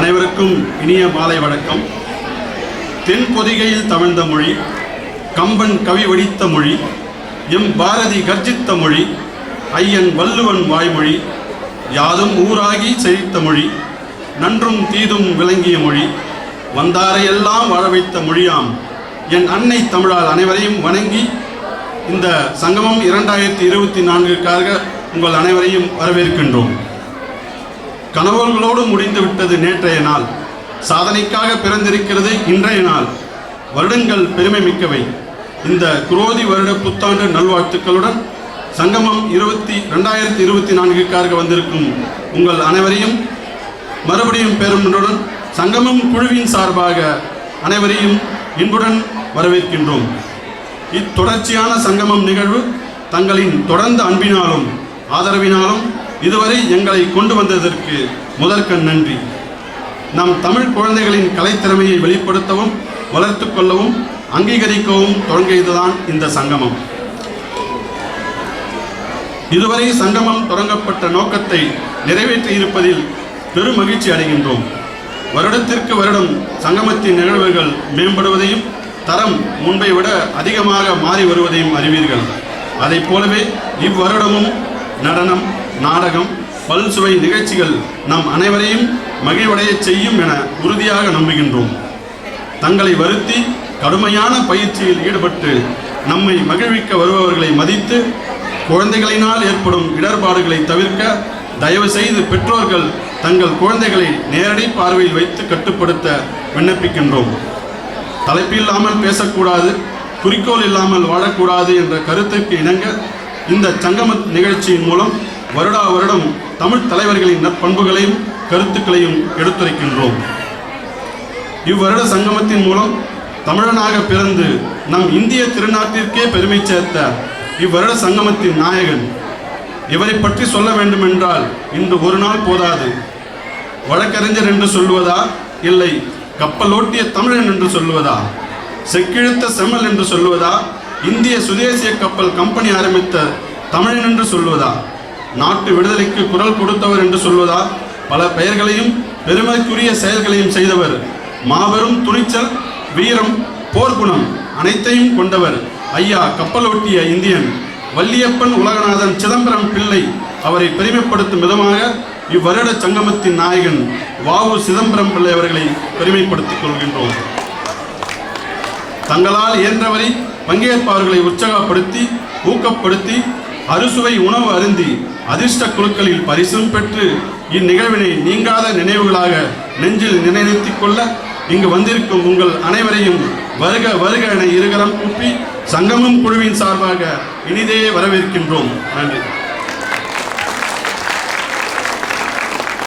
அனைவருக்கும் இனிய மாலை வணக்கம். தென் பொதிகையில் தமிழ்ந்த மொழி கம்பன் கவி வடித்த மொழி எம் பாரதி கர்ஜித்த மொழி ஐயன் வள்ளுவன் வாய்மொழி யாதும் ஊராகி செழித்த மொழி நன்றும் தீதும் விளங்கிய மொழி வந்தாரையெல்லாம் வாழ வைத்த மொழியாம். என் அன்னை தமிழால் அனைவரையும் வணங்கி இந்த சங்கமம் இரண்டாயிரத்தி இருபத்தி நான்குக்காக உங்கள் அனைவரையும் வரவேற்கின்றோம். கனவுகளோடு முடிந்து விட்டது நேற்றைய நாள். சாதனைக்காக பிறந்திருக்கிறது இன்றைய நாள். வருடங்கள் பெருமை மிக்கவை. இந்த குரோதி வருட புத்தாண்டு நல்வாழ்த்துக்களுடன் சங்கமம் இருபத்தி ரெண்டாயிரத்தி இருபத்தி நான்குக்காக வந்திருக்கும் உங்கள் அனைவரையும் மறுபடியும் பெருமனுடன் சங்கமம் குழுவின் சார்பாக அனைவரையும் இன்புடன் வரவேற்கின்றோம். இத்தொடர்ச்சியான சங்கமம் நிகழ்வு தங்களின் தொடர்ந்த அன்பினாலும் ஆதரவினாலும் இதுவரை எங்களை கொண்டு வந்ததற்கு முதற்கண் நன்றி. நம் தமிழ் குழந்தைகளின் கலைத்திறமையை வெளிப்படுத்தவும் வளர்த்துக்கொள்ளவும் அங்கீகரிக்கவும் தொடங்கியதுதான் இந்த சங்கமம். இதுவரை சங்கமம் தொடங்கப்பட்ட நோக்கத்தை நிறைவேற்றியிருப்பதில் பெரும் மகிழ்ச்சி அடைகின்றோம். வருடத்திற்கு வருடம் சங்கமத்தின் நிகழ்வுகள் மேம்படுவதையும் தரம் முன்பை விட அதிகமாக மாறி வருவதையும் அறிவீர்கள். அதைப் போலவே இவ்வருடமும் நடனம் நாடகம் பல்சுவை நிகழ்ச்சிகள் நம் அனைவரையும் மகிழ்வடையச் செய்யும் என உறுதியாக நம்புகின்றோம். தங்களை வருத்தி கடுமையான பயிற்சியில் ஈடுபட்டு நம்மை மகிழ்விக்க வருபவர்களை மதித்து குழந்தைகளினால் ஏற்படும் இடர்பாடுகளை தவிர்க்க தயவு செய்து பெற்றோர்கள் தங்கள் குழந்தைகளை நேரடி பார்வையில் வைத்து கட்டுப்படுத்த விண்ணப்பிக்கின்றோம். தலைப்பில்லாமல் பேசக்கூடாது குறிக்கோள் இல்லாமல் வாழக்கூடாது என்ற கருத்துக்கு இணங்க இந்த சங்கம நிகழ்ச்சியின் மூலம் வருடா வருடம் தமிழ் தலைவர்களின் நற்பண்புகளையும் கருத்துக்களையும் எடுத்துரைக்கின்றோம். இவ்வருட சங்கமத்தின் மூலம் தமிழனாக பிறந்து நம் இந்திய திருநாட்டிற்கே பெருமை சேர்த்த இவ்வருட சங்கமத்தின் நாயகன். இவரை பற்றி சொல்ல வேண்டுமென்றால் இன்று ஒரு நாள் போதாது. வழக்கறிஞர் என்று சொல்லுவதா? இல்லை கப்பலோட்டிய தமிழன் என்று சொல்லுவதா? செக்கிழுத்த செம்மல் என்று சொல்லுவதா? இந்திய சுதேசிய கப்பல் கம்பெனி ஆரம்பித்த தமிழன் என்று சொல்லுவதா நாட்டு விடுதலைக்கு குரல் கொடுத்தவர் என்று சொல்வதா? பல பெயர்களையும் பெருமைக்குரிய செயல்களையும் செய்தவர். மாபெரும் துணிச்சல் வீரம் போர்க்குணம் அனைத்தையும் கொண்டவர். ஐயா கப்பலோட்டிய இந்தியன். வள்ளியப்பன் உலகநாதன் சிதம்பரம் பிள்ளை அவரை பெருமைப்படுத்தும் விதமாக இவ்வருட சங்கமத்தின் நாயகன் வாவு சிதம்பரம் பிள்ளை அவர்களை பெருமைப்படுத்திக் கொள்கின்றோம். தங்களால் இயன்றவரை பங்கேற்பாளர்களை உற்சாகப்படுத்தி ஊக்கப்படுத்தி அறுசுவை உணவு அருந்தி அதிர்ஷ்ட குழுக்களில் பரிசும் பெற்று இந்நிகழ்வினை நீங்காத நினைவுகளாக நெஞ்சில் நினைநிறுத்திக் கொள்ள இங்கு வந்திருக்கும் உங்கள் அனைவரையும் வருக வருக என இருகரம் கூப்பி சங்கமம் குழுவின் சார்பாக இனிதே வரவேற்கின்றோம். நன்றி.